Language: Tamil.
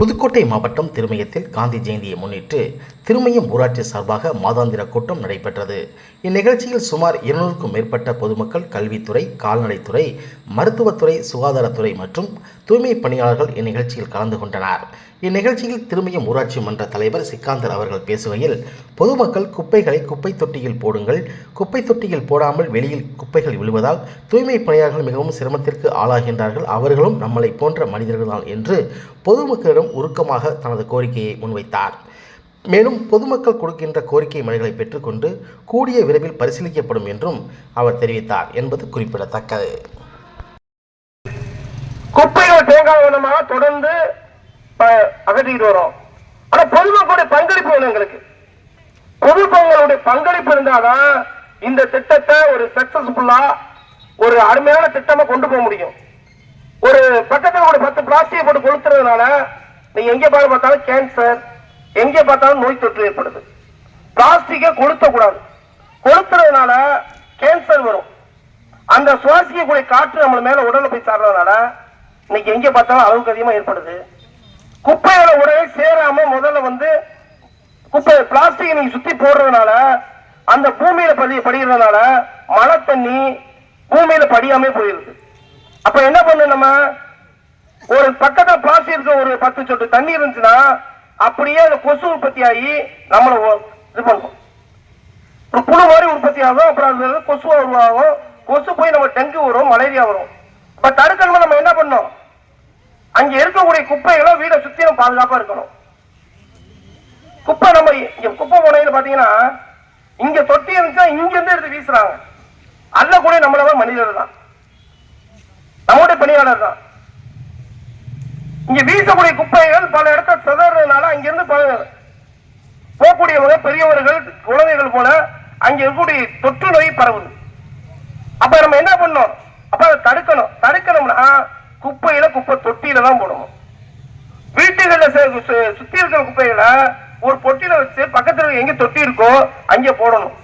புதுக்கோட்டை மாவட்டம் திருமயத்தில் காந்தி ஜெயந்தியை முன்னிட்டு திருமயம் ஊராட்சி சார்பாக மாதாந்திர கூட்டம் நடைபெற்றது. இந்நிகழ்ச்சியில் சுமார் இருநூறுக்கும் மேற்பட்ட பொதுமக்கள் கல்வித்துறை கால்நடைத்துறை மருத்துவத்துறை சுகாதாரத்துறை மற்றும் தூய்மை பணியாளர்கள் இந்நிகழ்ச்சியில் கலந்து கொண்டனர். இந்நிகழ்ச்சியில் திருமயம் ஊராட்சி மன்ற தலைவர் சிக்காந்தர் அவர்கள் பேசுகையில் பொதுமக்கள் குப்பைகளை குப்பை தொட்டியில் போடுங்கள் குப்பை தொட்டியில் போடாமல் வெளியில் குப்பைகள் விழுவதால் தூய்மை பணியாளர்கள் மிகவும் சிரமத்திற்கு ஆளாகின்றார்கள் அவர்களும் நம்மளை போன்ற மனிதர்கள்தான் என்று பொதுமக்களிடம் உருக்கமாக தனது கோரிக்கையை முன்வைத்தார். மேலும் பொதுமக்கள் கொடுக்கின்ற கோரிக்கை மனுகளை பெற்றுக்கொண்டு கூடிய விரைவில் பரிசீலிக்கப்படும் என்றும் அவர் தெரிவித்தார் என்பது குறிப்பிடத்தக்கது. குப்பைகள் தேங்காய் வனமாக தொடர்ந்து ப- அகற்றிட்டு வரோம். ஆனா பொதுமக்களுடைய பங்களிப்பு வேணும் எங்களுக்கு? பொதுமக்களுடைய பங்களிப்பு இருந்தாதான் இந்த திட்டத்தை ஒரு சக்சஸ்ஃபுல்லா ஒரு அருமையான திட்டமா கொண்டு போக முடியும். பத்து பிளாஸ்டிக் போட்டு கொளுத்துறதுனால நீங்க எங்க பாரு பார்த்தாலும் கேன்சர் எங்க பார்த்தாலும் நோய் தொற்று ஏற்படுது. பிளாஸ்டிக்கை கொளுத்த கூடாது கொளுத்துறதுனால கேன்சர் வரும். அந்த சுவாசிக்கக்கூடிய காற்று நம்ம மேல உடல்ல போய் சாடுறதுனால இன்னைக்கு எங்க பார்த்தாலும் அளவுக்கு அதிகமா ஏற்படுது. குப்பையோட உடனே சேராம முதல்ல வந்து குப்பை பிளாஸ்டிக் நீங்க சுத்தி போடுறதுனால அந்த பூமியில படி படிக்கிறதுனால மழை தண்ணி பூமியில படியாம போயிருது. அப்ப என்ன பண்ணு நம்ம? ஒரு பக்கத்துல பிளாஸ்டிக் இருக்க ஒரு பத்து சொட்டு தண்ணி இருந்துச்சுன்னா அப்படியே அந்த கொசு உற்பத்தி ஆகி நம்மள இது பண்ணும். ஒரு புழு மாதிரி உற்பத்தி ஆகும் அப்புறம் அதுல கொசுவா கொசு உருவாகும். கொசு போய் நம்ம டெங்கு வரும் மலேரியா வரும். இப்ப தடுக்கணுமா நம்ம என்ன பண்ணோம் அங்க இருக்கக்கூடிய குப்பைகளை வீடை சுத்தி நம்ம பாதுகாப்பா இருக்கணும். குப்பை நம்ம இங்க குப்பை முனையில பாத்தீங்கன்னா இங்க தொட்டி இருந்துச்சா இங்க இருந்து எடுத்து வீசுறாங்க. அல்ல கூட நம்மள மனிதர் தான். நம்முடைய பணியாளர் தான். இருக்கக்கூடிய குப்பைகள் பல இடத்த சிதறதுனால அங்கிருந்து போகக்கூடியவங்க பெரியவர்கள் குழந்தைகள் போல அங்க இருக்கக்கூடிய தொற்று நோய் பரவுது. அப்ப நம்ம என்ன பண்ணோம் அப்ப அதை தடுக்கணும். தடுக்கணும்னா குப்பையில குப்பை தொட்டியில தான் போடணும். வீட்டுகள்ல சு- சுத்தி இருக்கிற குப்பைகளை ஒரு பொட்டியில வச்சு பக்கத்துல எங்க தொட்டி இருக்கோ அங்க போடணும்.